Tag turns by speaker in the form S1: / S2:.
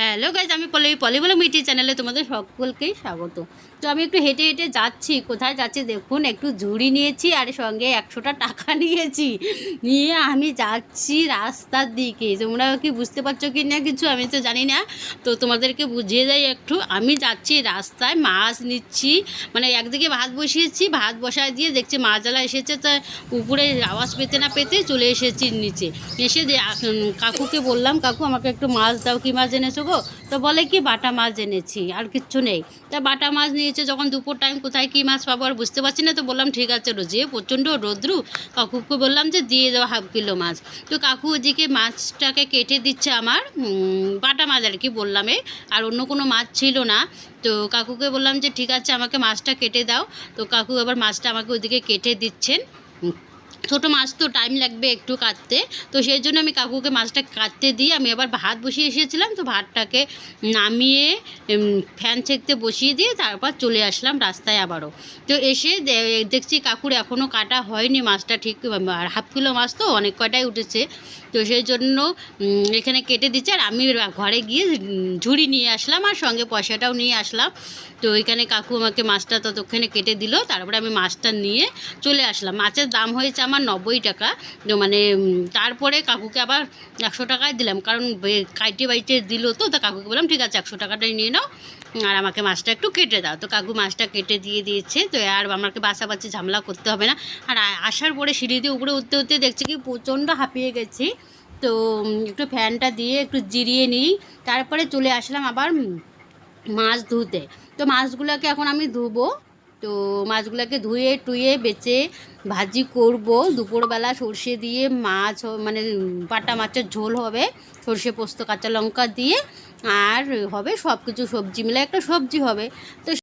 S1: Hello guys, আমি পলি পলি বলে মিটি চ্যানেলে তোমাদের সকলকেই স্বাগত। তো আমি একটু হেঁটে হেঁটে যাচ্ছি, কোথায় যাচ্ছি দেখুন, একটু ঝুড়ি নিয়েছি আর সঙ্গে একশোটা টাকা নিয়েছি। নিয়ে আমি যাচ্ছি রাস্তার দিকে। তোমরা কি বুঝতে পারছ কি না কিছু? আমি তো জানি না। তো তোমাদেরকে বুঝিয়ে যাই একটু। আমি যাচ্ছি রাস্তায়, মাছ নিচ্ছি। মানে একদিকে ভাত বসিয়েছি, ভাত বসায় দিয়ে দেখছি মাছওয়ালা এসেছে। তো উপরে আওয়াজ পেতে না পেতে চলে এসেছি নিচে। এসে কাকুকে বললাম, কাকু, আমাকে একটু মাছ দাও, কি মাছ এনেছো? গো তো বলে কি, বাটা মাছ এনেছি, আর কিচ্ছু নেই। তা বাটা মাছ নিয়েছে যখন দুপুর টাইম কোথায় কী মাছ পাবো আর বুঝতে পারছি না, তো বললাম, ঠিক আছে রোজে, প্রচণ্ড রোদ্রু। কাকুকে বললাম যে, দিয়ে দেওয়া হাফ কিলো মাছ। তো কাকু ওদিকে মাছটাকে কেটে দিচ্ছে আমার বাটা মাছ আর কি বললাম আর অন্য কোনো মাছ ছিল না। তো কাকুকে বললাম যে, ঠিক আছে, আমাকে মাছটা কেটে দাও। তো কাকু আবার মাছটা আমাকে ওদিকে কেটে দিচ্ছেন। ছোটো মাছ তো টাইম লাগবে একটু কাটতে। তো সেই জন্য আমি কাকুকে মাছটা কাটতে দিয়ে আমি আবার ভাত বসিয়ে এসেছিলাম, তো ভাতটাকে নামিয়ে ফ্যান ছেঁকতে বসিয়ে দিয়ে তারপর চলে আসলাম রাস্তায় আবারও। তো এসে দেখছি কাকুর এখনও কাটা হয়নি মাছটা ঠিক আর হাফ কিলো মাছ তো অনেক কটাই উঠেছে। তো সেই জন্য এখানে কেটে দিচ্ছে আর আমি ঘরে গিয়ে ঝুড়ি নিয়ে আসলাম আর সঙ্গে পয়সাটাও নিয়ে আসলাম। তো এখানে কাকু আমাকে মাছটা ততক্ষণে কেটে দিল, তারপরে আমি মাছটা নিয়ে চলে আসলাম। মাছের দাম হয়েছে আমার নব্বই টাকা। মানে তারপরে কাকুকে আবার একশো টাকায় দিলাম। কারণ কাইটে বাইটে দিল তো, তা কাকুকে বললাম, ঠিক আছে, একশো টাকাটাই নিয়ে নাও। আর আমাকে মাছটা একটু কেটে দাও। তো কাকু মাছটা কেটে দিয়ে দিয়েছে। তো আর আমাকে বাসাবাসি ঝামেলা করতে হবে না। আর আসার পরে সিঁড়ি দিয়ে উপরে উঠতে উঠতে দেখছি কি প্রচণ্ড হাঁপিয়ে গেছি। তো একটু ফ্যানটা দিয়ে একটু জিরিয়ে নিই। তারপরে চলে আসলাম আবার মাছ ধুতে। তো মাছগুলোকে এখন আমি ধুবো। তো মাছগুলোকে ধুয়ে, টুয়ে, বেচে ভাজি করব। দুপুরবেলা সর্ষে দিয়ে মাছ মানে পাটা মাছের ঝোল হবে। সর্ষে, পোস্ত, কাঁচা লঙ্কা দিয়ে আর হবে সব কিছু সবজি মিলে একটা সবজি হবে। তো